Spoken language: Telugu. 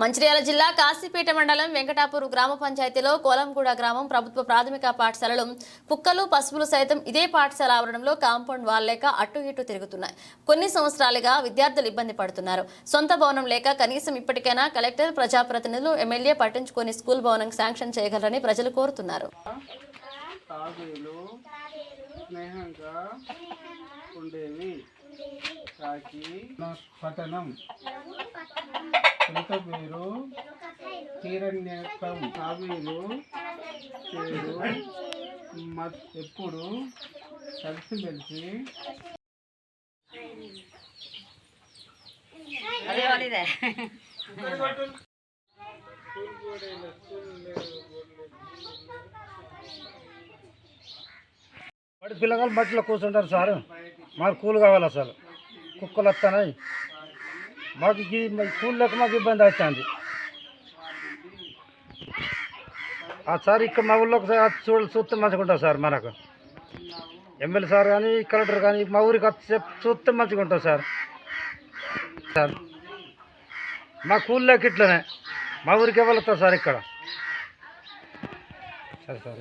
మంచిర్యాల జిల్లా కాశీపేట మండలం వెంకటాపూర్ గ్రామ పంచాయతీలో కోలంగూడ గ్రామం ప్రభుత్వ ప్రాథమిక పాఠశాలలో కుక్కలు పశువులు సైతం ఇదే పాఠశాల ఆవరణంలో కాంపౌండ్ వాల్ లేక అటు ఇటు తిరుగుతున్నాయి. కొన్ని సంవత్సరాలుగా విద్యార్థులు ఇబ్బంది పడుతున్నారు. సొంత భవనం లేక కనీసం ఇప్పటికైనా కలెక్టర్ ప్రజాప్రతినిధులు ఎమ్మెల్యే పట్టించుకొని స్కూల్ భవనం శాంక్షన్ చేయగలరని ప్రజలు కోరుతున్నారు. ఉండేవి. కాకి పట్టణం ఇంత పేరు హిరణ్యకం తాబేలు పేరు మ- ఎప్పుడు కలిసిమెలిసి పిల్లగాలు మట్టిలో కూర్చుంటారు సార్. మాకు కూలు కావాలి అసలు కుక్కలు వస్తున్నాయి మాకు ఈ కూలు మాకు ఇబ్బంది అవుతుంది. సార్ ఇక్కడ మా ఊళ్ళో ఒకసారి చూడ చూస్తే మంచిగా ఉంటుంది సార్ మనకు. ఎమ్మెల్యే సార్ కానీ కలెక్టర్ కానీ మా ఊరికి వచ్చి చూస్తే మంచిగా ఉంటుంది సార్. సార్ మా కూల్లోకి లేక ఇట్లనే. మా ఊరికి ఎవరు సార్ ఇక్కడ? సరే సార్.